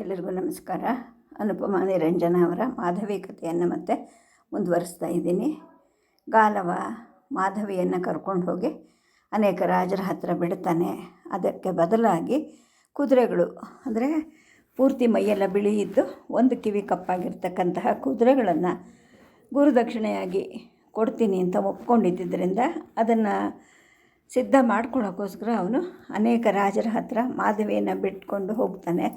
ಎಲ್ಲರಿಗೂ ನಮಸ್ಕಾರ. ಅನುಪಮ ನಿರಂಜನ ಅವರ ಮಾಧವಿ ಕಥೆಯನ್ನು ಮತ್ತೆ ಮುಂದುವರಿಸ್ತಾ ಇದ್ದೀನಿ. ಗಾಲವ ಮಾಧವಿಯನ್ನು ಕರ್ಕೊಂಡು ಹೋಗಿ ಅನೇಕ ರಾಜರ ಹತ್ರ ಬಿಡ್ತಾನೆ. ಅದಕ್ಕೆ ಬದಲಾಗಿ ಕುದುರೆಗಳು ಅಂದರೆ ಪೂರ್ತಿ ಮೈಯೆಲ್ಲ ಬಿಳಿ ಇದ್ದು ಒಂದು ಕಿವಿ ಕಪ್ಪಾಗಿರ್ತಕ್ಕಂತಹ ಕುದುರೆಗಳನ್ನು ಗುರುದಕ್ಷಿಣೆಯಾಗಿ ಕೊಡ್ತೀನಿ ಅಂತ ಒಪ್ಕೊಂಡಿದ್ದರಿಂದ ಅದನ್ನು ಸಿದ್ಧ ಮಾಡ್ಕೊಳ್ಳೋಕ್ಕೋಸ್ಕರ ಅವನು ಅನೇಕ ರಾಜರ ಹತ್ರ ಮಾಧವಿಯನ್ನು ಬಿಟ್ಕೊಂಡು ಹೋಗ್ತಾನೆ.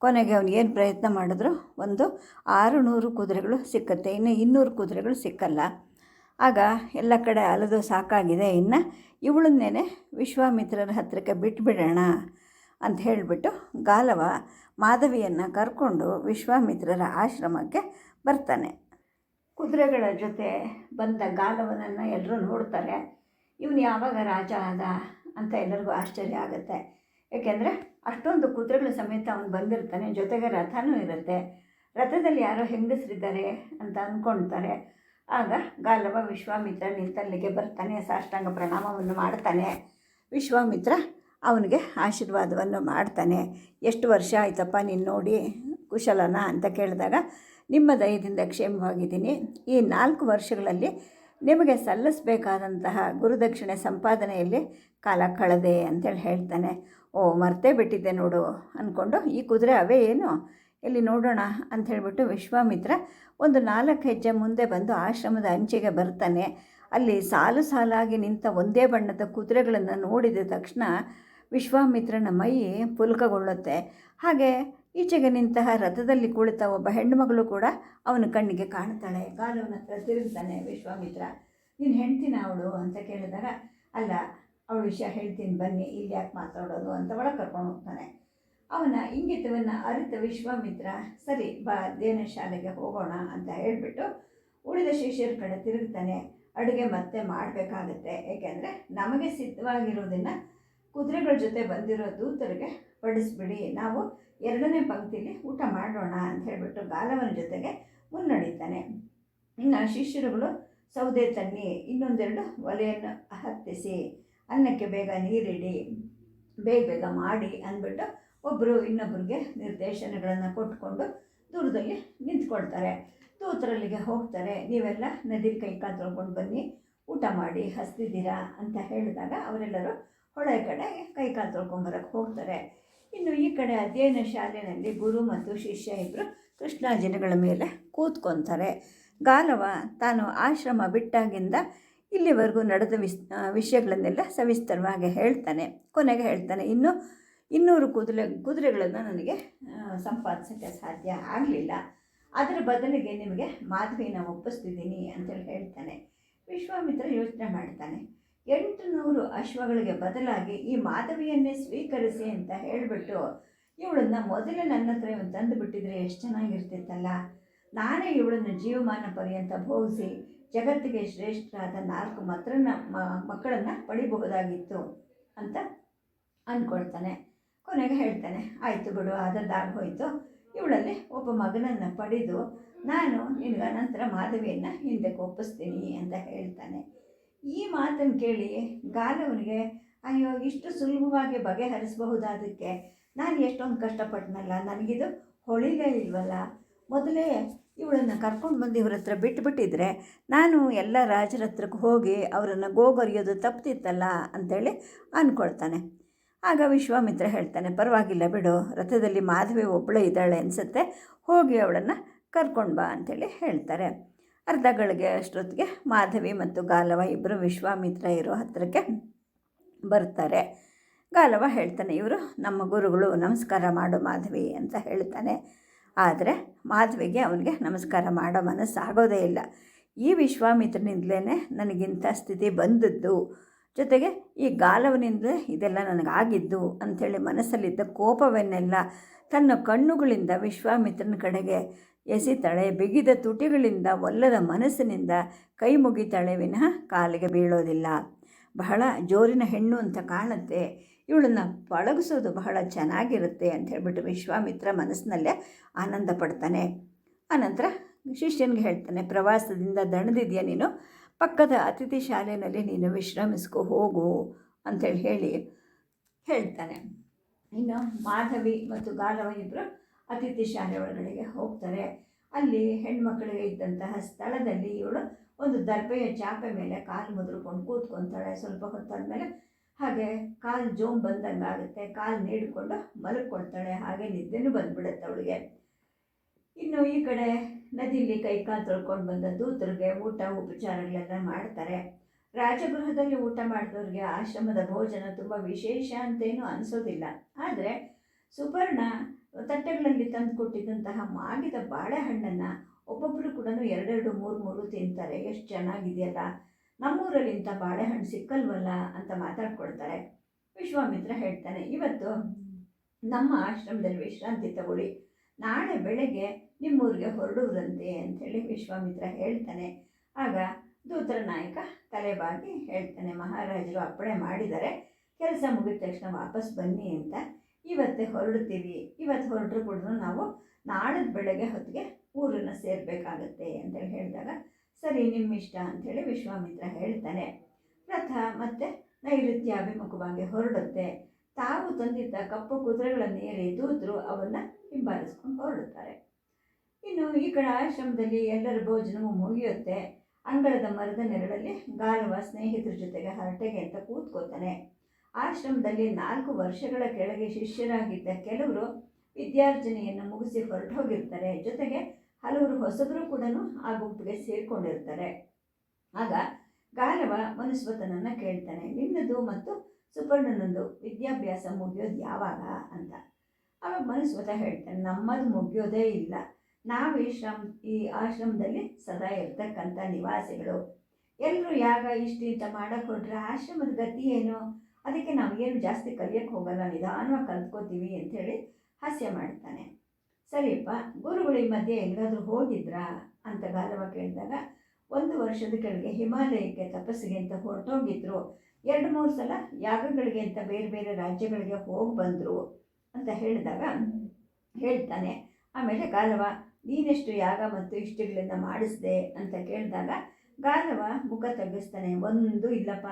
ಕೊನೆಗೆ ಅವನು ಏನು ಪ್ರಯತ್ನ ಮಾಡಿದ್ರು? ಒಂದು ಆರು ನೂರು ಕುದುರೆಗಳು ಸಿಕ್ಕತ್ತೆ. ಇನ್ನು ಇನ್ನೂರು ಕುದುರೆಗಳು ಸಿಕ್ಕಲ್ಲ. ಆಗ ಎಲ್ಲ ಕಡೆ ಅಲೆದು ಸಾಕಾಗಿದೆ. ಇನ್ನು ಇವಳನ್ನೇನೆ ವಿಶ್ವಾಮಿತ್ರರ ಹತ್ತಿರಕ್ಕೆ ಬಿಟ್ಬಿಡೋಣ ಅಂತ ಹೇಳಿಬಿಟ್ಟು ಗಾಲವ ಮಾಧವಿಯನ್ನು ಕರ್ಕೊಂಡು ವಿಶ್ವಾಮಿತ್ರರ ಆಶ್ರಮಕ್ಕೆ ಬರ್ತಾನೆ. ಕುದುರೆಗಳ ಜೊತೆ ಬಂದ ಗಾಲವನನ್ನು ಎಲ್ಲರೂ ನೋಡ್ತಾರೆ. ಇವನು ಯಾವಾಗ ರಾಜ ಆದ ಅಂತ ಎಲ್ಲರಿಗೂ ಆಶ್ಚರ್ಯ ಆಗುತ್ತೆ. ಏಕೆಂದರೆ ಅಷ್ಟೊಂದು ಕುದುರೆಗಳ ಸಮೇತ ಅವನು ಬಂದಿರ್ತಾನೆ, ಜೊತೆಗೆ ರಥನೂ ಇರುತ್ತೆ. ರಥದಲ್ಲಿ ಯಾರೋ ಹೆಂಗಸರಿದ್ದಾರೆ ಅಂತ ಅಂದ್ಕೊಳ್ತಾರೆ ಆಗ ಗಾಲವ ವಿಶ್ವಾಮಿತ್ರ ನಿಂತಲ್ಲಿಗೆ ಬರ್ತಾನೆ, ಸಾಷ್ಟಾಂಗ ಪ್ರಣಾಮವನ್ನು ಮಾಡ್ತಾನೆ. ವಿಶ್ವಾಮಿತ್ರ ಅವನಿಗೆ ಆಶೀರ್ವಾದವನ್ನು ಮಾಡ್ತಾನೆ. ಎಷ್ಟು ವರ್ಷ ಆಯ್ತಪ್ಪ ನೀನು ನೋಡಿ ಕುಶಲನ ಅಂತ ಕೇಳಿದಾಗ, ನಿಮ್ಮ ದಯದಿಂದ ಕ್ಷೇಮವಾಗಿದ್ದೀನಿ. ಈ ನಾಲ್ಕು ವರ್ಷಗಳಲ್ಲಿ ನಿಮಗೆ ಸಲ್ಲಿಸಬೇಕಾದಂತಹ ಗುರುದಕ್ಷಿಣೆ ಸಂಪಾದನೆಯಲ್ಲಿ ಕಾಲ ಕಳೆದೆ ಅಂತೇಳಿ ಹೇಳ್ತಾನೆ. ಓ, ಮರ್ತೇ ಬಿಟ್ಟಿದ್ದೆ ನೋಡು ಅಂದ್ಕೊಂಡು ಈ ಕುದುರೆ ಅವೇ ಏನು? ಇಲ್ಲಿ ನೋಡೋಣ ಅಂತ ಹೇಳಿಬಿಟ್ಟು ವಿಶ್ವಾಮಿತ್ರ ಒಂದು ನಾಲ್ಕು ಹೆಜ್ಜೆ ಮುಂದೆ ಬಂದು ಆಶ್ರಮದ ಅಂಚಿಗೆ ಬರ್ತಾನೆ. ಅಲ್ಲಿ ಸಾಲು ಸಾಲಾಗಿ ನಿಂತ ಒಂದೇ ಬಣ್ಣದ ಕುದುರೆಗಳನ್ನು ನೋಡಿದ ತಕ್ಷಣ ವಿಶ್ವಾಮಿತ್ರನ ಮೈ ಪುಲ್ಕಗೊಳ್ಳುತ್ತೆ. ಹಾಗೆ ಈಚೆಗೆ ನಿಂತಹ ರಥದಲ್ಲಿ ಕುಳಿತ ಒಬ್ಬ ಹೆಣ್ಣುಮಗಳು ಕೂಡ ಅವನ ಕಣ್ಣಿಗೆ ಕಾಣ್ತಾಳೆ ಕಾಲವನ ಹತ್ರ ತಿರುಗ್ತಾನೆ, ವಿಶ್ವಾಮಿತ್ರ, ನೀನು ಹೆಂಡ್ತೀನ ಅವಳು? ಅಂತ ಕೇಳಿದಾಗ, ಅಲ್ಲ, ಅವಳು ವಿಷಯ ಹೇಳ್ತೀನಿ, ಬನ್ನಿ, ಇಲ್ಲಿ ಯಾಕೆ ಮಾತಾಡೋದು? ಅಂತ ಒಳಗೆ ಕರ್ಕೊಂಡು ಹೋಗ್ತಾನೆ. ಅವನ ಇಂಗಿತವನ್ನು ಅರಿತ ವಿಶ್ವಾಮಿತ್ರ, ಸರಿ, ಬಾ ಅಧ್ಯಯನ ಶಾಲೆಗೆ ಹೋಗೋಣ ಅಂತ ಹೇಳಿಬಿಟ್ಟು ಉಳಿದ ಶಿಷ್ಯರ ಕಡೆ ತಿರುಗ್ತಾನೆ. ಅಡುಗೆ ಮತ್ತೆ ಮಾಡಬೇಕಾಗತ್ತೆ. ಏಕೆಂದರೆ ನಮಗೆ ಸಿದ್ಧವಾಗಿರೋದನ್ನು ಕುದುರೆಗಳ ಜೊತೆ ಬಂದಿರೋ ದೂತರಿಗೆ ಪಡಿಸ್ಬಿಡಿ ನಾವು ಎರಡನೇ ಪಂಕ್ತಿಲಿ ಊಟ ಮಾಡೋಣ ಅಂತ ಹೇಳಿಬಿಟ್ಟು ಗಾಲವನ ಜೊತೆಗೆ ಮುನ್ನಡೀತಾನೆ ಇನ್ನು ಶಿಷ್ಯರುಗಳು ಸೌದೆ ತನ್ನಿ ಇನ್ನೊಂದೆರಡು ಒಲೆಯನ್ನು ಹತ್ತಿಸಿ, ಅನ್ನಕ್ಕೆ ಬೇಗ ನೀರಿಡಿ, ಬೇಗ ಬೇಗ ಮಾಡಿ ಅಂದ್ಬಿಟ್ಟು ಒಬ್ಬರು ಇನ್ನೊಬ್ಬರಿಗೆ ನಿರ್ದೇಶನಗಳನ್ನು ಕೊಟ್ಕೊಂಡು ದೂರದಲ್ಲಿ ನಿಂತ್ಕೊಳ್ತಾರೆ. ತೂತರಲ್ಲಿಗೆ ಹೋಗ್ತಾರೆ, ನೀವೆಲ್ಲ ನದಿ ಕೈ ಕಾಲು ತೊಳ್ಕೊಂಡು ಬನ್ನಿ, ಊಟ ಮಾಡಿ ಹಸ್ತಿದ್ದೀರಾ ಅಂತ ಹೇಳಿದಾಗ ಅವರೆಲ್ಲರೂ ಹೊಳೆ ಕಡೆ ಕೈ ಕಾಲು ತೊಳ್ಕೊಂಬರಕ್ಕೆ ಹೋಗ್ತಾರೆ. ಇನ್ನು ಈ ಕಡೆ ಅಧ್ಯಯನ ಶಾಲೆಯಲ್ಲಿ ಗುರು ಮತ್ತು ಶಿಷ್ಯ ಇಬ್ಬರು ಕೃಷ್ಣಾಜಿನಗಳ ಮೇಲೆ ಕೂತ್ಕೊತಾರೆ. ಗಾಲವ ತಾನು ಆಶ್ರಮ ಬಿಟ್ಟಾಗಿಂದ ಇಲ್ಲಿವರೆಗೂ ನಡೆದ ವಿಸ್ ವಿಷಯಗಳನ್ನೆಲ್ಲ ಸವಿಸ್ತರವಾಗಿ ಹೇಳ್ತಾನೆ, ಕೊನೆಗೆ ಹೇಳ್ತಾನೆ. ಇನ್ನು ಇನ್ನೂರು ಕುದುರೆ, ಕುದುರೆಗಳನ್ನು ನನಗೆ ಸಂಪಾದಿಸೋಕ್ಕೆ ಸಾಧ್ಯ ಆಗಲಿಲ್ಲ. ಅದರ ಬದಲಿಗೆ ನಿಮಗೆ ಮಾಧವಿನ ಒಪ್ಪಿಸ್ತಿದ್ದೀನಿ ಅಂತೇಳಿ ಹೇಳ್ತಾನೆ. ವಿಶ್ವಾಮಿತ್ರ ಯೋಚನೆ ಮಾಡ್ತಾನೆ. ಎಂಟು ನೂರು ಅಶ್ವಗಳಿಗೆ ಬದಲಾಗಿ ಈ ಮಾಧವಿಯನ್ನೇ ಸ್ವೀಕರಿಸಿ ಅಂತ ಹೇಳಿಬಿಟ್ಟು ಇವಳನ್ನ ಮೊದಲೇ ನನ್ನ ಹತ್ರ ಇವನು ತಂದು ಬಿಟ್ಟಿದ್ರೆ ಎಷ್ಟು ಚೆನ್ನಾಗಿರ್ತಿತ್ತಲ್ಲ? ನಾನೇ ಇವಳನ್ನು ಜೀವಮಾನ ಪರ್ಯಂತ ಭೋಗಿಸಿ ಜಗತ್ತಿಗೆ ಶ್ರೇಷ್ಠರಾದ ನಾಲ್ಕು ಮತ್ರನ ಮಕ್ಕಳನ್ನು ಪಡಿಬಹುದಾಗಿತ್ತು ಅಂತ ಅಂದ್ಕೊಳ್ತಾನೆ ಕೊನೆಗೆ ಹೇಳ್ತಾನೆ, ಆಯಿತು ಬಿಡು ಆದದ್ದಾಗಿ ಹೋಯಿತು. ಇವಳಲ್ಲಿ ಒಬ್ಬ ಮಗನನ್ನು ಪಡೆದು ನಾನು ನಿನಗೆ ನಂತರ ಮಾಧವಿಯನ್ನು ಹಿಂದಕ್ಕೆ ಒಪ್ಪಿಸ್ತೀನಿ ಅಂತ ಹೇಳ್ತಾನೆ. ಈ ಮಾತನ್ನು ಕೇಳಿ ಗಾಲವನಿಗೆ ಅಯ್ಯೋ, ಇಷ್ಟು ಸುಲಭವಾಗಿ ಬಗೆಹರಿಸಬಹುದಾದಕ್ಕೆ ನಾನು ಎಷ್ಟೊಂದು ಕಷ್ಟಪಟ್ಟನಲ್ಲ ನನಗಿದು ಹೊಳಿಲೇ ಇಲ್ವಲ್ಲ? ಮೊದಲೇ ಇವಳನ್ನು ಕರ್ಕೊಂಡು ಬಂದು ಇವ್ರ ಹತ್ರ ಬಿಟ್ಟುಬಿಟ್ಟಿದ್ರೆ ನಾನು ಎಲ್ಲ ರಾಜರ ಹತ್ರಕ್ಕೆ ಹೋಗಿ ಅವರನ್ನು ಗೋಗರಿಯೋದು ತಪ್ತಿತ್ತಲ್ಲ ಅಂಥೇಳಿ ಅಂದ್ಕೊಳ್ತಾನೆ ಆಗ ವಿಶ್ವಾಮಿತ್ರ ಹೇಳ್ತಾನೆ, ಪರವಾಗಿಲ್ಲ ಬಿಡು, ರಥದಲ್ಲಿ ಮಾಧವಿ ಒಬ್ಬಳೇ ಇದ್ದಾಳೆ ಅನಿಸುತ್ತೆ, ಹೋಗಿ ಅವಳನ್ನು ಕರ್ಕೊಂಡು ಬಾ ಅಂಥೇಳಿ ಹೇಳ್ತಾರೆ. ಅರ್ಧ ಗಳಿಗೆ ಅಷ್ಟೊತ್ತಿಗೆ ಮಾಧವಿ ಮತ್ತು ಗಾಲವ ಇಬ್ಬರು ವಿಶ್ವಾಮಿತ್ರ ಇರೋ ಹತ್ತಿರಕ್ಕೆ ಬರ್ತಾರೆ. ಗಾಲವ ಹೇಳ್ತಾನೆ, ಇವರು ನಮ್ಮ ಗುರುಗಳು, ನಮಸ್ಕಾರ ಮಾಡು ಮಾಧವಿ ಅಂತ ಹೇಳ್ತಾನೆ. ಆದರೆ ಮಾಧವಿಗೆ ಅವನಿಗೆ ನಮಸ್ಕಾರ ಮಾಡೋ ಮನಸ್ಸು ಆಗೋದೇ ಇಲ್ಲ. ಈ ವಿಶ್ವಾಮಿತ್ರನಿಂದಲೇ ನನಗಿಂಥ ಸ್ಥಿತಿ ಬಂದದ್ದು. ಜೊತೆಗೆ ಈ ಗಾಲವನಿಂದಲೇ ಇದೆಲ್ಲ ನನಗಾಗಿದ್ದು ಅಂಥೇಳಿ ಮನಸ್ಸಲ್ಲಿದ್ದ ಕೋಪವನ್ನೆಲ್ಲ ತನ್ನ ಕಣ್ಣುಗಳಿಂದ ವಿಶ್ವಾಮಿತ್ರನ ಕಡೆಗೆ ಎಸಿತಾಳೆ ಬಿಗಿದ ತುಟಿಗಳಿಂದ ಒಲ್ಲದ ಮನಸ್ಸಿನಿಂದ ಕೈ ಮುಗಿತಾಳೆ ವಿನಃ ಕಾಲಿಗೆ ಬೀಳೋದಿಲ್ಲ. ಬಹಳ ಜೋರಿನ ಹೆಣ್ಣು ಅಂತ ಕಾಣುತ್ತೆ. ಇವಳನ್ನು ಪಳಗಿಸೋದು ಬಹಳ ಚೆನ್ನಾಗಿರುತ್ತೆ ಅಂತ ಹೇಳ್ಬಿಟ್ಟು ವಿಶ್ವಾಮಿತ್ರ ಮನಸ್ಸಿನಲ್ಲೇ ಆನಂದ ಪಡ್ತಾನೆ. ಆನಂತರ ಶಿಷ್ಯನಿಗೆ ಹೇಳ್ತಾನೆ, ಪ್ರವಾಸದಿಂದ ದಣದಿದೆಯಾ ನೀನು? ಪಕ್ಕದ ಅತಿಥಿ ಶಾಲೆಯಲ್ಲಿ ನೀನು ವಿಶ್ರಮಿಸ್ಕೊ ಹೋಗು ಅಂತೇಳಿ ಹೇಳಿ ಹೇಳ್ತಾನೆ. ಇನ್ನು ಮಾಧವಿ ಮತ್ತು ಗಾಲವ ಇಬ್ಬರು ಅತಿಥಿ ಶಾಲೆ ಒಳಗಡೆಗೆ ಹೋಗ್ತಾರೆ. ಅಲ್ಲಿ ಹೆಣ್ಮಕ್ಳಿಗೆ ಇದ್ದಂತಹ ಸ್ಥಳದಲ್ಲಿ ಇವಳು ಒಂದು ದರ್ಬೆಯ ಚಾಪೆ ಮೇಲೆ ಕಾಲು ಮುದ್ರಕೊಂಡು ಕೂತ್ಕೊತಾಳೆ. ಸ್ವಲ್ಪ ಹೊತ್ತಾದ್ಮೇಲೆ ಹಾಗೆ ಕಾಲು ಜೋಮ್ ಬಂದಂಗೆ ಆಗುತ್ತೆ. ಕಾಲು ನೀಡಿಕೊಂಡು ಮಲಗ್ಕೊಳ್ತಾಳೆ. ಹಾಗೆ ನಿದ್ದೆನೂ ಬಂದ್ಬಿಡುತ್ತೆ ಅವಳಿಗೆ. ಇನ್ನು ಈ ಕಡೆ ನದಿಲಿ ಕೈ ಕಾಲು ತೊಳ್ಕೊಂಡು ಬಂದ ದೂತರಿಗೆ ಊಟ, ಉಪಚಾರಗಳೆಲ್ಲ ಮಾಡ್ತಾರೆ. ರಾಜಗೃಹದಲ್ಲಿ ಊಟ ಮಾಡಿದವ್ರಿಗೆ ಆಶ್ರಮದ ಭೋಜನ ತುಂಬ ವಿಶೇಷ ಅಂತೇನೂ ಅನಿಸೋದಿಲ್ಲ. ಆದರೆ ಸುಪರ್ಣ ತಟ್ಟೆಗಳಲ್ಲಿ ತಂದು ಕೊಟ್ಟಿದ್ದಂತಹ ಮಾಗಿದ ಬಾಳೆಹಣ್ಣನ್ನು ಒಬ್ಬೊಬ್ಬರು ಕೂಡ ಎರಡೆರಡು, ಮೂರು ಮೂರು ತಿಂತಾರೆ. ಎಷ್ಟು ಚೆನ್ನಾಗಿದೆಯಲ್ಲ. ನಮ್ಮೂರಲ್ಲಿ ಇಂಥ ಬಾಳೆಹಣ್ಣು ಸಿಕ್ಕಲ್ವಲ್ಲ ಅಂತ ಮಾತಾಡ್ಕೊಳ್ತಾರೆ. ವಿಶ್ವಾಮಿತ್ರ ಹೇಳ್ತಾನೆ, ಇವತ್ತು ನಮ್ಮ ಆಶ್ರಮದಲ್ಲಿ ವಿಶ್ರಾಂತಿ ತಗೊಳ್ಳಿ. ನಾಳೆ ಬೆಳಗ್ಗೆ ನಿಮ್ಮೂರಿಗೆ ಹೊರಡುವುದಂತೆ ಅಂಥೇಳಿ ವಿಶ್ವಾಮಿತ್ರ ಹೇಳ್ತಾನೆ. ಆಗ ದೂತರ ನಾಯಕ ತಲೆಬಾಗಿ ಹೇಳ್ತಾನೆ, ಮಹಾರಾಜರು ಅಪ್ಪಣೆ ಮಾಡಿದ್ದಾರೆ ಕೆಲಸ ಮುಗಿದ ತಕ್ಷಣ ವಾಪಸ್ ಬನ್ನಿ ಅಂತ. ಇವತ್ತೇ ಹೊರಡ್ತೀವಿ, ಇವತ್ತು ಹೊರಟ್ರು ಕೂಡ ನಾವು ನಾಳಿದ ಬೆಳಗ್ಗೆ ಹೊತ್ತಿಗೆ ಊರನ್ನು ಸೇರಬೇಕಾಗತ್ತೆ ಅಂತೇಳಿ ಹೇಳಿದಾಗ, ಸರಿ ನಿಮ್ಮ ಇಷ್ಟ ಅಂಥೇಳಿ ವಿಶ್ವಾಮಿತ್ರ ಹೇಳ್ತಾನೆ. ರಥ ಮತ್ತು ನೈಋತ್ಯ ಅಭಿಮುಖವಾಗಿ ಹೊರಡುತ್ತೆ. ತಾವು ತಂದಿದ್ದ ಕಪ್ಪು ಕುದುರೆಗಳನ್ನು ಏರಿ ದೂತರು ಅವನ್ನು ಹಿಂಬಾಲಿಸ್ಕೊಂಡು ಹೊರಡುತ್ತಾರೆ. ಇನ್ನು ಈ ಕಡೆ ಆಶ್ರಮದಲ್ಲಿ ಎಲ್ಲರ ಭೋಜನವೂ ಮುಗಿಯುತ್ತೆ. ಅಂಗಳದ ಮರದ ನೆರಳಲ್ಲಿ ಗಾಲವ ಸ್ನೇಹಿತರ ಜೊತೆಗೆ ಹರಟೆಗೆ ಅಂತ ಕೂತ್ಕೋತಾನೆ. ಆಶ್ರಮದಲ್ಲಿ ನಾಲ್ಕು ವರ್ಷಗಳ ಕೆಳಗೆ ಶಿಷ್ಯರಾಗಿದ್ದ ಕೆಲವರು ವಿದ್ಯಾರ್ಜನೆಯನ್ನು ಮುಗಿಸಿ ಹೊರಟು ಹೋಗಿರ್ತಾರೆ ಜೊತೆಗೆ ಹಲವರು ಹೊಸಬರು ಕೂಡ ಆ ಗುಂಪಿಗೆ ಸೇರಿಕೊಂಡಿರ್ತಾರೆ. ಆಗ ಗಾರವ ಮನುಸ್ವತನನ್ನು ಕೇಳ್ತಾನೆ, ನಿನ್ನದು ಮತ್ತು ಸುಪರ್ಣನಂದು ವಿದ್ಯಾಭ್ಯಾಸ ಮುಗಿಯೋದು ಯಾವಾಗ? ಅಂತ. ಅವಾಗ ಮನುಸ್ವತ ಹೇಳ್ತಾನೆ, ನಮ್ಮದು ಮುಗಿಯೋದೇ ಇಲ್ಲ. ನಾವು ಈ ಶ್ರಮ, ಈ ಆಶ್ರಮದಲ್ಲಿ ಸದಾ ಇರ್ತಕ್ಕಂಥ ನಿವಾಸಿಗಳು. ಎಲ್ಲರೂ ಯಾಗ ಇಷ್ಟ ಅಂತ ಮಾಡಕ್ಕೆ ಹೊರಟ್ರೆ ಆಶ್ರಮದ ಗತಿ ಏನು? ಅದಕ್ಕೆ ನಾವೇನು ಜಾಸ್ತಿ ಕಲಿಯೋಕ್ಕೆ ಹೋಗಲ್ಲ, ನಿಧಾನವಾಗಿ ಕಲ್ತ್ಕೋತೀವಿ ಅಂಥೇಳಿ ಹಾಸ್ಯ ಮಾಡ್ತಾನೆ. ಸರಿಯಪ್ಪ, ಗುರುಗಳು ಮಧ್ಯೆ ಎಲ್ಲಾದರೂ ಹೋಗಿದ್ರಾ ಅಂತ ಗಾಲವ ಕೇಳಿದಾಗ, ಒಂದು ವರ್ಷದ ಕೆಳಗೆ ಹಿಮಾಲಯಕ್ಕೆ ತಪಸ್ಸಿಗೆ ಅಂತ ಹೊರಟೋಗಿದ್ರು. ಎರಡು ಮೂರು ಸಲ ಯಾಗಗಳಿಗೆ ಅಂತ ಬೇರೆ ಬೇರೆ ರಾಜ್ಯಗಳಿಗೆ ಹೋಗಿ ಬಂದರು ಅಂತ ಹೇಳಿದಾಗ ಹೇಳ್ತಾನೆ. ಆಮೇಲೆ ಗಾಲವ ನೀನೆಷ್ಟು ಯಾಗ ಮತ್ತು ಇಷ್ಟಗಳಿಂದ ಮಾಡಿಸ್ದೆ ಅಂತ ಕೇಳಿದಾಗ ಗಾಲವ ಮುಖ ತಗ್ಗಿಸ್ತಾನೆ. ಒಂದು ಇಲ್ಲಪ್ಪ,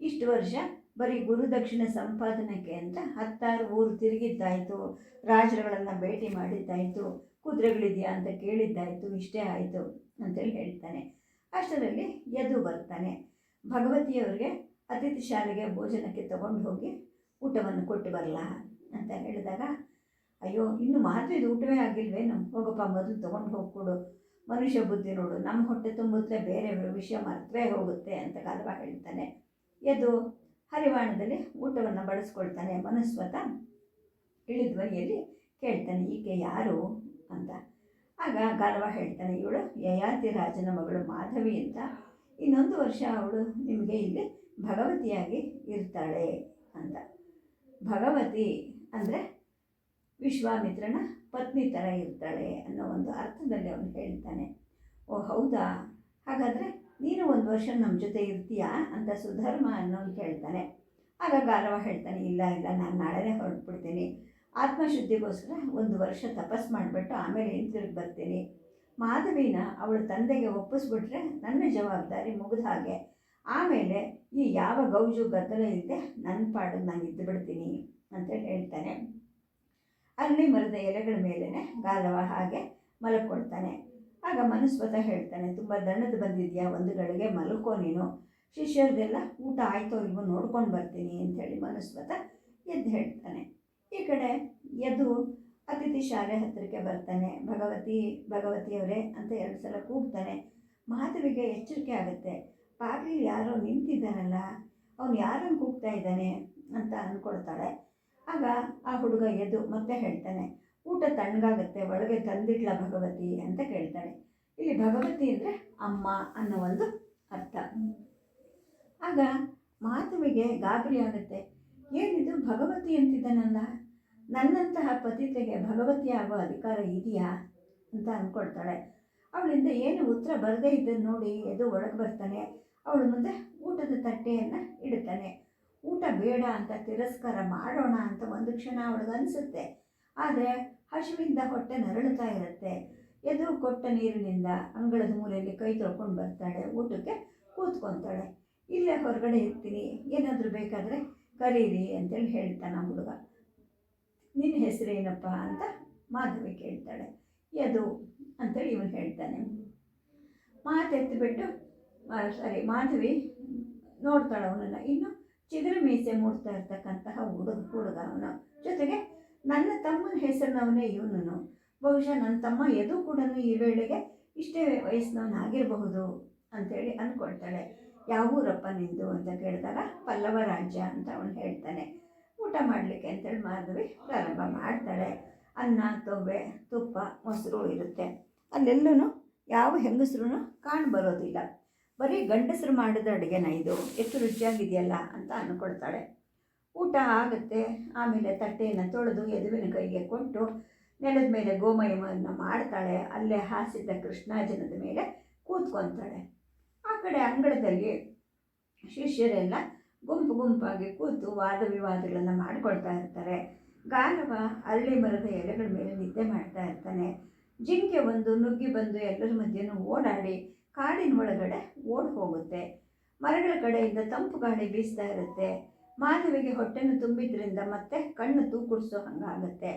ಇಷ್ಟು ವರ್ಷ ಬರೀ ಗುರುದಕ್ಷಿಣೆ ಸಂಪಾದನೆಗೆ ಅಂತ ಹತ್ತಾರು ಊರು ತಿರುಗಿದ್ದಾಯಿತು. ರಾಜರುಗಳನ್ನು ಭೇಟಿ ಮಾಡಿದ್ದಾಯಿತು. ಕುದುರೆಗಳಿದೆಯಾ ಅಂತ ಕೇಳಿದ್ದಾಯಿತು. ಇಷ್ಟೇ ಆಯಿತು ಅಂತೇಳಿ ಹೇಳ್ತಾನೆ. ಅಷ್ಟರಲ್ಲಿ ಯದು ಬರ್ತಾನೆ. ಭಗವತಿಯವರಿಗೆ ಅತಿಥಿ ಶಾಲೆಗೆ ಭೋಜನಕ್ಕೆ ತಗೊಂಡು ಹೋಗಿ ಊಟವನ್ನು ಕೊಟ್ಟು ಬರಲ್ಲ ಅಂತ ಹೇಳಿದಾಗ, ಅಯ್ಯೋ, ಇನ್ನು ಮಾತ್ರೆದು ಊಟವೇ ಆಗಿಲ್ವೇನು? ಹೋಗಪ್ಪ, ಮೊದಲು ತೊಗೊಂಡು ಹೋಗ್ಕೊಡು. ಮನುಷ್ಯ ಬುದ್ಧಿ ನೋಡು. ನಮ್ಮ ಹೊಟ್ಟೆ ತುಂಬುತ್ತೆ ಬೇರೆ ವಿಷಯ ಮರ್ತವೇ ಹೋಗುತ್ತೆ ಅಂತ ಕಾಲವ ಹೇಳ್ತಾನೆ. ಎದ್ದು ಹರಿವಾಣದಲ್ಲಿ ಊಟವನ್ನು ಬಡಿಸ್ಕೊಳ್ತಾನೆ ಮನಸ್ವತ ಇಳಿದ್ವರಿಯಲ್ಲಿ ಕೇಳ್ತಾನೆ, ಈಕೆ ಯಾರು? ಅಂತ. ಆಗ ಗಾಲವ ಹೇಳ್ತಾನೆ, ಇವಳು ಯಯಾತಿ ರಾಜನ ಮಗಳು ಮಾಧವಿ ಅಂತ. ಇನ್ನೊಂದು ವರ್ಷ ಅವಳು ನಿಮಗೆ ಇಲ್ಲಿ ಭಗವತಿಯಾಗಿ ಇರ್ತಾಳೆ ಅಂತ. ಭಗವತಿ ಅಂದರೆ ವಿಶ್ವಾಮಿತ್ರನ ಪತ್ನಿ ಥರ ಇರ್ತಾಳೆ ಅನ್ನೋ ಒಂದು ಅರ್ಥದಲ್ಲಿ ಅವನು ಹೇಳ್ತಾನೆ. ಓ ಹೌದಾ? ಹಾಗಾದರೆ ನೀನು ಒಂದು ವರ್ಷ ನಮ್ಮ ಜೊತೆ ಇರ್ತೀಯಾ ಅಂತ ಸುಧರ್ಮ ಅನ್ನೋನು ಕೇಳ್ತಾನೆ. ಆಗ ಗಾರವ ಹೇಳ್ತಾನೆ, ಇಲ್ಲ ಇಲ್ಲ, ನಾನು ನಾಳೆನೇ ಹೊರಟ್ಬಿಡ್ತೀನಿ. ಆತ್ಮಶುದ್ಧಿಗೋಸ್ಕರ ಒಂದು ವರ್ಷ ತಪಸ್ ಮಾಡಿಬಿಟ್ಟು ಆಮೇಲೆ ಹಿಂತಿರುಗಿ ಬರ್ತೀನಿ? ಮಾಧವಿನ ಅವಳ ತಂದೆಗೆ ಒಪ್ಪಿಸ್ಬಿಟ್ರೆ ನನ್ನ ಜವಾಬ್ದಾರಿ ಮುಗಿದ ಹಾಗೆ. ಆಮೇಲೆ ಈ ಯಾವ ಗೌಜು ಗದ್ದಲ ಇಲ್ಲದೆ ನನ್ನ ಪಾಡು ನಾನು ಇದ್ದು ಬಿಡ್ತೀನಿ ಅಂತೇಳಿ ಹೇಳ್ತಾನೆ. ಅಲ್ಲಿ ಮರದ ಎಲೆಗಳ ಮೇಲೇ ಗಾಲವ ಹಾಗೆ ಮಲಕ್ಕೊಳ್ತಾನೆ ಆಗ ಮನುಸ್ವತ ಹೇಳ್ತಾನೆ, ತುಂಬ ದಣ್ಣದ ಬಂದಿದ್ಯಾ? ಒಂದು ಗಳಿಗೆ ಮಲ್ಕೋ ನೀನು. ಶಿಷ್ಯರದೆಲ್ಲ ಊಟ ಆಯ್ತೋ ಇಲ್ವೋ? ನೋಡ್ಕೊಂಡು ಬರ್ತೀನಿ ಅಂಥೇಳಿ ಮನುಸ್ವತ ಎದ್ದು ಹೇಳ್ತಾನೆ. ಈ ಕಡೆ ಎದ್ದು ಅತಿಥಿ ಶಾಲೆ ಹತ್ತಿರಕ್ಕೆ ಬರ್ತಾನೆ. ಭಗವತಿ, ಭಗವತಿಯವರೇ ಅಂತ ಎರಡು ಸಲ ಕೂಗ್ತಾನೆ. ಮಾಧವಿಗೆ ಎಚ್ಚರಿಕೆ ಆಗುತ್ತೆ. ಬಾಗಿಲು ಯಾರೋ ನಿಂತಿದ್ದಾನಲ್ಲ, ಅವನು ಯಾರನ್ನು ಕೂಗ್ತಾ ಇದ್ದಾನೆ? ಅಂತ ಅಂದ್ಕೊಳ್ತಾಳೆ ಆಗ ಆ ಹುಡುಗ ಎದ್ದು ಮತ್ತೆ ಹೇಳ್ತಾನೆ ಊಟ ತಣ್ಣಗಾಗುತ್ತೆ, ಒಳಗೆ ತಂದಿಟ್ಲ ಭಗವತಿ ಅಂತ ಕೇಳ್ತಾಳೆ. ಇಲ್ಲಿ ಭಗವತಿ ಅಂದರೆ ಅಮ್ಮ ಅನ್ನೋ ಒಂದು ಅರ್ಥ. ಆಗ ಮಾತುವಿಗೆ ಗಾಬರಿ ಆಗುತ್ತೆ. ಏನಿದು ಭಗವತಿ ಅಂತಿದ್ದಾನಲ್ಲ, ನನ್ನಂತಹ ಪತಿತೆಗೆ ಭಗವತಿ ಆಗೋ ಅಧಿಕಾರ ಇದೆಯಾ ಅಂತ ಅಂದ್ಕೊಳ್ತಾಳೆ ಅವಳಿಂದ ಏನು ಉತ್ತರ ಬರದೇ ಇದ್ದನ್ನು ನೋಡಿ ಎದು ಒಳಗೆ ಬರ್ತಾನೆ. ಅವಳು ಮುಂದೆ ಊಟದ ತಟ್ಟೆಯನ್ನು ಇಡುತ್ತಾನೆ ಊಟ ಬೇಡ ಅಂತ ತಿರಸ್ಕಾರ ಮಾಡೋಣ ಅಂತ ಒಂದು ಕ್ಷಣ ಅವಳಿಗೆ ಅನಿಸುತ್ತೆ. ಆದರೆ ಹಸುವಿಂದ ಹೊಟ್ಟೆ ನರಳುತ್ತಾ ಇರುತ್ತೆ. ಎದು ಕೊಟ್ಟ ನೀರಿನಿಂದ ಅಂಗಳದ ಮೂಲೆಯಲ್ಲಿ ಕೈ ತೊಳ್ಕೊಂಡು ಬರ್ತಾಳೆ, ಊಟಕ್ಕೆ ಕೂತ್ಕೊತಾಳೆ. ಇಲ್ಲೇ ಹೊರಗಡೆ ಇರ್ತೀನಿ, ಏನಾದರೂ ಬೇಕಾದರೆ ಕರೀರಿ ಅಂತೇಳಿ ಹೇಳ್ತಾನೆ ಹುಡುಗ. ನಿನ್ನ ಹೆಸರೇನಪ್ಪ ಅಂತ ಮಾಧವಿ ಕೇಳ್ತಾಳೆ. ಯದು ಅಂತೇಳಿ ಇವನು ಹೇಳ್ತಾನೆ. ಮಾತೆತ್ತಿಬಿಟ್ಟು ಸಾರಿ, ಮಾಧವಿ ನೋಡ್ತಾಳೆ ಅವನನ್ನು. ಇನ್ನು ಚಿದ್ರ ಮೀಸೆ ಮೂಡ್ತಾ ಇರ್ತಕ್ಕಂತಹ ಹುಡುಗ ಹುಡುಗ ಅವನು. ಜೊತೆಗೆ ನನ್ನ ತಮ್ಮನ ಹೆಸರಿನವನೇ ಇವನು ಬಹುಶಃ ನನ್ನ ತಮ್ಮ ಎದು ಕೂಡ ಈ ವೇಳೆಗೆ ಇಷ್ಟೇ ವಯಸ್ಸಿನವನಾಗಿರಬಹುದು ಅಂತೇಳಿ ಅಂದ್ಕೊಳ್ತಾಳೆ ಯಾವೂರಪ್ಪ ನಿಂದು? ಅಂತ ಕೇಳಿದಾಗ, ಪಲ್ಲವ ರಾಜ್ಯ ಅಂತ ಅವನು ಹೇಳ್ತಾನೆ. ಊಟ ಮಾಡಲಿಕ್ಕೆ ಅಂತೇಳಿ ಮಾಧವಿ ಪ್ರಾರಂಭ ಮಾಡ್ತಾಳೆ. ಅನ್ನ ತೊಬ್ಬೆ ತುಪ್ಪ, ಮೊಸರು ಇರುತ್ತೆ. ಅಲ್ಲೆಲ್ಲೂ ಯಾವ ಹೆಂಗಸರು ಕಾಣಬರೋದಿಲ್ಲ ಬರೀ ಗಂಡಸರು ಮಾಡಿದ ಅಡುಗೆನ ಇದು. ಎಷ್ಟು ರುಚಿಯಾಗಿದೆಯಲ್ಲ ಅಂತ ಅಂದ್ಕೊಳ್ತಾಳೆ ಊಟ ಆಗುತ್ತೆ. ಆಮೇಲೆ ತಟ್ಟೆಯನ್ನು ತೊಳೆದು ಯದುವಿನ ಕೈಗೆ ಕೊಟ್ಟು ನೆಲದ ಮೇಲೆ ಗೋಮಯವನ್ನು ಮಾಡ್ತಾಳೆ. ಅಲ್ಲೇ ಹಾಸಿದ್ದ ಕೃಷ್ಣಾಜನದ ಮೇಲೆ ಕೂತ್ಕೊತಾಳೆ. ಆ ಕಡೆ ಅಂಗಳದಲ್ಲಿ ಶಿಷ್ಯರೆಲ್ಲ ಗುಂಪು ಗುಂಪಾಗಿ ಕೂತು ವಾದ ವಿವಾದಗಳನ್ನು ಮಾಡಿಕೊಳ್ತಾ ಇರ್ತಾರೆ. ಗಾನವ ಅರಳಿ ಮರದ ಎಲೆಗಳ ಮೇಲೆ ನಿದ್ದೆ ಮಾಡ್ತಾ ಇರ್ತಾನೆ. ಜಿಂಕೆ ಒಂದು ನುಗ್ಗಿ ಬಂದು ಎಲ್ಲರ ಮಧ್ಯೆನೂ ಓಡಾಡಿ ಕಾಡಿನ ಒಳಗಡೆ ಓಡಿ ಹೋಗುತ್ತೆ ಮರಗಳ ಕಡೆಯಿಂದ ತಂಪು ಗಾಳಿ ಬೀಸ್ತಾ ಇರುತ್ತೆ. ಮಾಧವಿಗೆ ಹೊಟ್ಟೆನು ತುಂಬಿದ್ರಿಂದ ಮತ್ತೆ ಕಣ್ಣು ತೂಕುಡಿಸೋ ಹಂಗಾಗುತ್ತೆ.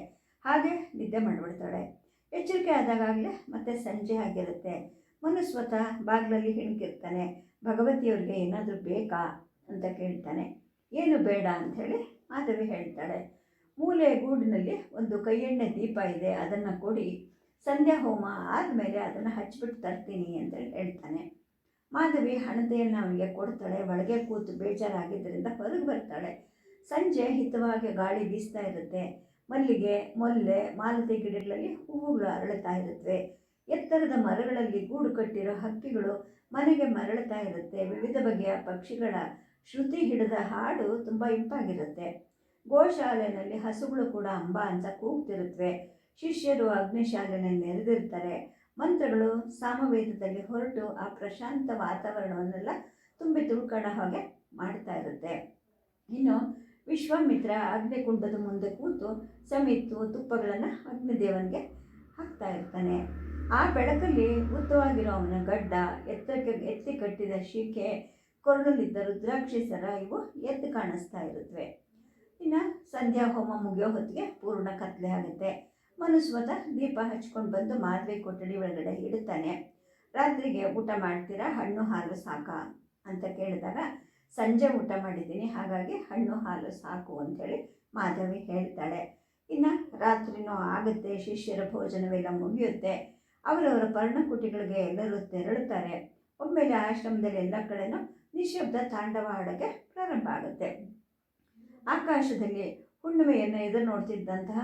ಹಾಗೆ ನಿದ್ದೆ ಮಾಡಿಬಿಡ್ತಾಳೆ. ಎಚ್ಚರಿಕೆ ಆದಾಗಲೇ ಮತ್ತೆ ಸಂಜೆ ಆಗಿರುತ್ತೆ. ಮನುಸ್ವತಃ ಬಾಗಿಲಲ್ಲಿ ಹಿಣ್ಕಿರ್ತಾನೆ. ಭಗವತಿಯವ್ರಿಗೆ ಏನಾದರೂ ಬೇಕಾ ಅಂತ ಕೇಳ್ತಾನೆ. ಏನು ಬೇಡ ಅಂಥೇಳಿ ಮಾಧವಿ ಹೇಳ್ತಾಳೆ. ಮೂಲೆ ಗೂಡಿನಲ್ಲಿ ಒಂದು ಕೈಯೆಣ್ಣೆ ದೀಪ ಇದೆ, ಅದನ್ನು ಕೊಡಿ. ಸಂಧ್ಯಾ ಹೋಮ ಆದಮೇಲೆ ಅದನ್ನು ಹಚ್ಚಿಬಿಟ್ಟು ತರ್ತೀನಿ ಅಂತ ಹೇಳ್ತಾನೆ. ಮಾಧವಿ ಹಣತೆಯನ್ನು ಅವನಿಗೆ ಕೊಡ್ತಾಳೆ, ಒಳಗೆ ಕೂತು ಬೇಜಾರಾಗಿದ್ದರಿಂದ ಹೊರಗೆ ಬರ್ತಾಳೆ. ಸಂಜೆ ಹಿತವಾಗಿ ಗಾಳಿ ಬೀಸ್ತಾ ಇರುತ್ತೆ. ಮಲ್ಲಿಗೆ, ಮೊಲ್ಲೆ, ಮಾಲತಿ ಗಿಡಗಳಲ್ಲಿ ಹೂವುಗಳು ಅರಳುತ್ತಾ ಇರುತ್ತವೆ ಎತ್ತರದ ಮರಗಳಲ್ಲಿ ಗೂಡು ಕಟ್ಟಿರೋ ಹಕ್ಕಿಗಳು ಮನೆಗೆ ಮರಳುತ್ತಾ ಇರುತ್ತೆ. ವಿವಿಧ ಬಗೆಯ ಪಕ್ಷಿಗಳ ಶ್ರುತಿ ಹಿಡಿದ ಹಾಡು ತುಂಬ ಇಂಪಾಗಿರುತ್ತೆ. ಗೋಶಾಲೆಯಲ್ಲಿ ಹಸುಗಳು ಕೂಡ ಅಂಬ ಅಂತ ಕೂಗ್ತಿರುತ್ತವೆ ಶಿಷ್ಯರು ಅಗ್ನಿಶಾಲೆಯಲ್ಲಿ ನೆರೆದಿರ್ತಾರೆ. ಮಂತ್ರಗಳು ಸಾಮವೇದದಲ್ಲಿ ಹೊರಟು ಆ ಪ್ರಶಾಂತ ವಾತಾವರಣವನ್ನೆಲ್ಲ ತುಂಬಿ ತುಳ್ಕೊಳ್ಳೋ ಹಾಗೆ ಮಾಡ್ತಾ ಇರುತ್ತೆ. ಇನ್ನು ವಿಶ್ವಾಮಿತ್ರ ಅಗ್ನಿಕುಂಡದ ಮುಂದೆ ಕೂತು ಸಮಿತ್ತು ತುಪ್ಪಗಳನ್ನು ಅಗ್ನಿದೇವನಿಗೆ ಹಾಕ್ತಾ ಇರ್ತಾನೆ. ಆ ಬೆಳಕಲ್ಲಿ ಉದ್ದವಾಗಿರೋ ಅವನ ಗಡ್ಡ ಎತ್ತಕ್ಕೆ ಎತ್ತಿ ಕಟ್ಟಿದ ಶೀಕೆ, ಕೊರಳಲ್ಲಿದ್ದ ರುದ್ರಾಕ್ಷಿ ಸರ ಇವು ಎದ್ದು ಕಾಣಿಸ್ತಾ ಇರುತ್ತವೆ ಇನ್ನು ಸಂಧ್ಯಾ ಹೋಮ ಮುಗಿಯೋ ಹೊತ್ತಿಗೆ ಪೂರ್ಣ ಕತ್ಲೆ ಆಗುತ್ತೆ. ಮನುಸ್ವತ ದೀಪ ಹಚ್ಕೊಂಡು ಬಂದು ಮಾದರಿ ಕೊಠಡಿ ಒಳಗಡೆ ಇಡುತ್ತಾನೆ. ರಾತ್ರಿಗೆ ಊಟ ಮಾಡ್ತೀರಾ? ಹಣ್ಣು ಹಾಲು ಸಾಕ? ಅಂತ ಕೇಳಿದಾಗ, ಸಂಜೆ ಊಟ ಮಾಡಿದ್ದೀನಿ, ಹಾಗಾಗಿ ಹಣ್ಣು ಹಾಲು ಸಾಕು ಅಂಥೇಳಿ ಮಾಧವಿ ಹೇಳ್ತಾಳೆ. ಇನ್ನು ರಾತ್ರಿನೂ ಆಗುತ್ತೆ, ಶಿಷ್ಯರ ಭೋಜನವೆಲ್ಲ ಮುಗಿಯುತ್ತೆ. ಅವರವರ ಪರ್ಣಕುಟಿಗಳಿಗೆ ಎಲ್ಲರೂ ತೆರಳುತ್ತಾರೆ. ಒಮ್ಮೆಲೆ ಆಶ್ರಮದಲ್ಲಿ ಎಲ್ಲ ಕಡೆನೂ ನಿಶಬ್ದ ತಾಂಡವ ಆಡೋಕ್ಕೆ ಪ್ರಾರಂಭ ಆಗುತ್ತೆ. ಆಕಾಶದಲ್ಲಿ ಹುಣ್ಣಿಮೆಯನ್ನು ಎದುರು ನೋಡ್ತಿದ್ದಂತಹ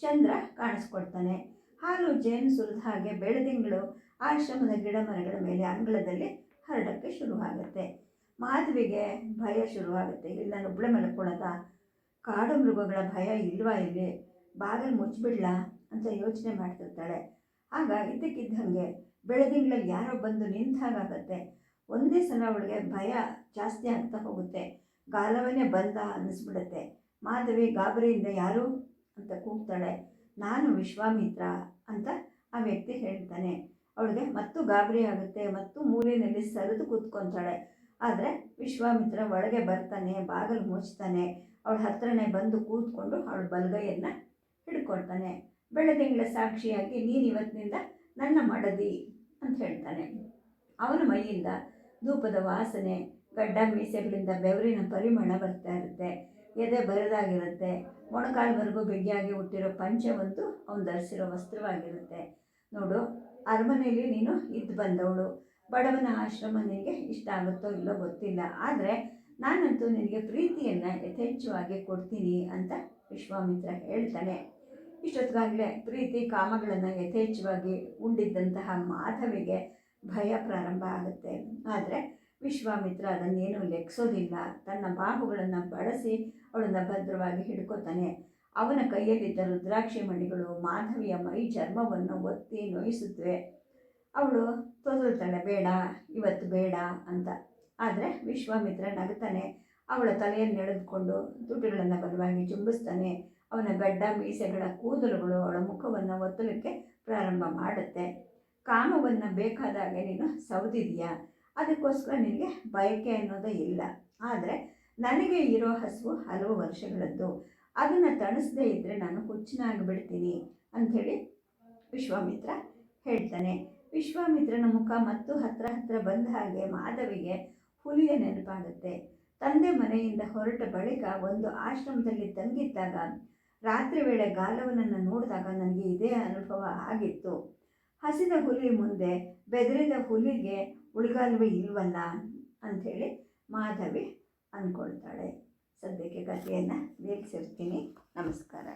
ಚಂದ್ರ ಕಾಣಿಸ್ಕೊಳ್ತಾನೆ ಹಾಲು ಜೇನು ಸುರಿದ ಹಾಗೆ ಬೆಳದಿಂಗಳು ಆಶ್ರಮದ ಗಿಡ ಮರಗಳ ಮೇಲೆ ಅಂಗಳದಲ್ಲಿ ಹರಡೋಕ್ಕೆ ಶುರುವಾಗುತ್ತೆ. ಮಾಧವಿಗೆ ಭಯ ಶುರುವಾಗುತ್ತೆ. ಇಲ್ಲಿ ನಾನು ಒಬ್ಬಳೆ ಮಲ್ಕೊಳ್ಳೋದ? ಕಾಡು ಮೃಗಗಳ ಭಯ ಇಲ್ವಾ ಇಲ್ಲಿ? ಬಾಗಿಲು ಮುಚ್ಚಿಬಿಡ್ಲ ಅಂತ ಯೋಚನೆ ಮಾಡ್ತಿರ್ತಾಳೆ. ಆಗ ಇದ್ದಕ್ಕಿದ್ದಂಗೆ ಬೆಳದಿಂಗಳಲ್ಲಿ ಯಾರೋ ಬಂದು ನಿಂತ ಹಾಗಾಗತ್ತೆ. ಒಂದೇ ಸಲ ಅವಳಿಗೆ ಭಯ ಜಾಸ್ತಿ ಆಗ್ತಾ ಹೋಗುತ್ತೆ. ಗಾಲವನ್ನೇ ಬಂದ ಅನ್ನಿಸ್ಬಿಡುತ್ತೆ. ಮಾಧವಿ ಗಾಬರಿಯಿಂದ ಯಾರು? ಅಂತ ಕೂಗ್ತಾಳೆ. ನಾನು ವಿಶ್ವಾಮಿತ್ರ ಅಂತ ಆ ವ್ಯಕ್ತಿ ಹೇಳ್ತಾನೆ. ಅವಳಿಗೆ ಮತ್ತು ಗಾಬರಿ ಆಗುತ್ತೆ, ಮತ್ತು ಮೂಲೆಯಲ್ಲಿ ಸರಿದು ಕೂತ್ಕೊತಾಳೆ. ಆದರೆ ವಿಶ್ವಾಮಿತ್ರ ಒಳಗೆ ಬರ್ತಾನೆ, ಬಾಗಿಲು ಮುಚ್ತಾನೆ. ಅವಳ ಹತ್ರನೇ ಬಂದು ಕೂತ್ಕೊಂಡು ಅವಳ ಬಲಗೈಯನ್ನು ಹಿಡ್ಕೊಳ್ತಾನೆ. ಬೆಳದಿಂಗಳ ಸಾಕ್ಷಿಯಾಗಿ ನೀನು ಇವತ್ತಿನಿಂದ ನನ್ನ ಮಡದಿ ಅಂತ ಹೇಳ್ತಾನೆ. ಅವನ ಮೈಯಿಂದ ಧೂಪದ ವಾಸನೆ, ಗಡ್ಡ ಮೀಸೆಗಳಿಂದ ಬೆವರಿನ ಪರಿಮಳ ಬರ್ತಾ ಇರುತ್ತೆ. ಎದೆ ಬರದಾಗಿರುತ್ತೆ. ಮೊಣಕಾಲ್ವರೆಗೂ ಬಿಗಿಯಾಗಿ ಹುಟ್ಟಿರೋ ಪಂಚವಂತೂ ಅವನು ಧರಿಸಿರೋ ವಸ್ತ್ರವಾಗಿರುತ್ತೆ. ನೋಡು ಅರಮನೆಯಲ್ಲಿ ನೀನು ಇದ್ದು ಬಂದವಳು. ಬಡವನ ಆಶ್ರಮ ನಿನಗೆ ಇಷ್ಟ ಆಗುತ್ತೋ ಇಲ್ಲೋ ಗೊತ್ತಿಲ್ಲ. ಆದರೆ ನಾನಂತೂ ನಿನಗೆ ಪ್ರೀತಿಯನ್ನು ಯಥೇಚ್ಛವಾಗಿ ಕೊಡ್ತೀನಿ ಅಂತ ವಿಶ್ವಾಮಿತ್ರ ಹೇಳ್ತಾನೆ ಇಷ್ಟೊತ್ತಿಗಾಗಲೇ ಪ್ರೀತಿ ಕಾಮಗಳನ್ನು ಯಥೇಚ್ಛವಾಗಿ ಉಂಡಿದ್ದಂತಹ ಮಾಧವಿಗೆ ಭಯ ಪ್ರಾರಂಭ ಆಗುತ್ತೆ. ಆದರೆ ವಿಶ್ವಾಮಿತ್ರ ಅದನ್ನೇನು ಲೆಕ್ಸೋದಿಲ್ಲ. ತನ್ನ ಬಾಹುಗಳನ್ನು ಬಳಸಿ ಅವಳನ್ನು ಭದ್ರವಾಗಿ ಹಿಡ್ಕೋತಾನೆ. ಅವನ ಕೈಯಲ್ಲಿದ್ದ ರುದ್ರಾಕ್ಷಿ ಮಣಿಗಳು ಮಾಧವಿಯ ಮೈ ಚರ್ಮವನ್ನು ಒತ್ತಿ ನೋಯಿಸುತ್ತವೆ. ಅವಳು ತೊದಲ್ತಾಳೆ ಬೇಡ, ಇವತ್ತು ಬೇಡ ಅಂತ. ಆದರೆ ವಿಶ್ವಾಮಿತ್ರ ನಗುತ್ತಾನೆ ಅವಳ ತಲೆಯನ್ನು ಎಳೆದುಕೊಂಡು ತುಟಿಗಳನ್ನು ಬಲವಾಗಿ ಚುಂಬಿಸ್ತಾನೆ ಅವನ ಗಡ್ಡ ಮೀಸೆಗಳ ಕೂದಲುಗಳು ಅವಳ ಮುಖವನ್ನು ಒತ್ತಲಿಕ್ಕೆ ಪ್ರಾರಂಭ ಮಾಡುತ್ತೆ. ಕಾಮವನ್ನು ಬೇಕಾದಾಗೆ ನೀನು ಸೌದಿದೆಯಾ ಅದಕ್ಕೋಸ್ಕರ ನಿನಗೆ ಬಯಕೆ ಅನ್ನೋದೇ ಇಲ್ಲ. ಆದರೆ ನನಗೆ ಇರೋ ಹಸುವು ಹಲವು ವರ್ಷಗಳದ್ದು. ಅದನ್ನು ತಣಿಸದೇ ಇದ್ದರೆ ನಾನು ಹುಚ್ಚನಾಗಿಬಿಡ್ತೀನಿ ಅಂಥೇಳಿ ವಿಶ್ವಾಮಿತ್ರ ಹೇಳ್ತಾನೆ. ವಿಶ್ವಾಮಿತ್ರನ ಮುಖ ಮತ್ತು ಹತ್ರ ಹತ್ರ ಬಂದ ಹಾಗೆ ಮಾಧವಿಗೆ ಹುಲಿಯ ನೆನಪಾಗುತ್ತೆ. ತಂದೆ ಮನೆಯಿಂದ ಹೊರಟ ಬಳಿಕ ಒಂದು ಆಶ್ರಮದಲ್ಲಿ ತಂಗಿದ್ದಾಗ ರಾತ್ರಿ ವೇಳೆ ಗಾಲವನನ್ನು ನೋಡಿದಾಗ ನನಗೆ ಇದೇ ಅನುಭವ ಆಗಿತ್ತು. ಹಸಿದ ಹುಲಿ ಮುಂದೆ ಬೆದರಿದ ಹುಲಿಗೆ ಉಳಿಗಾಲವೇ ಇಲ್ವಲ್ಲ ಅಂಥೇಳಿ ಮಾಧವಿ ಅಂದ್ಕೊಳ್ತಾಳೆ. ಸದ್ಯಕ್ಕೆ ಕಥೆಯನ್ನು ನಿಲ್ಲಿಸಿರ್ತೀನಿ. ನಮಸ್ಕಾರ.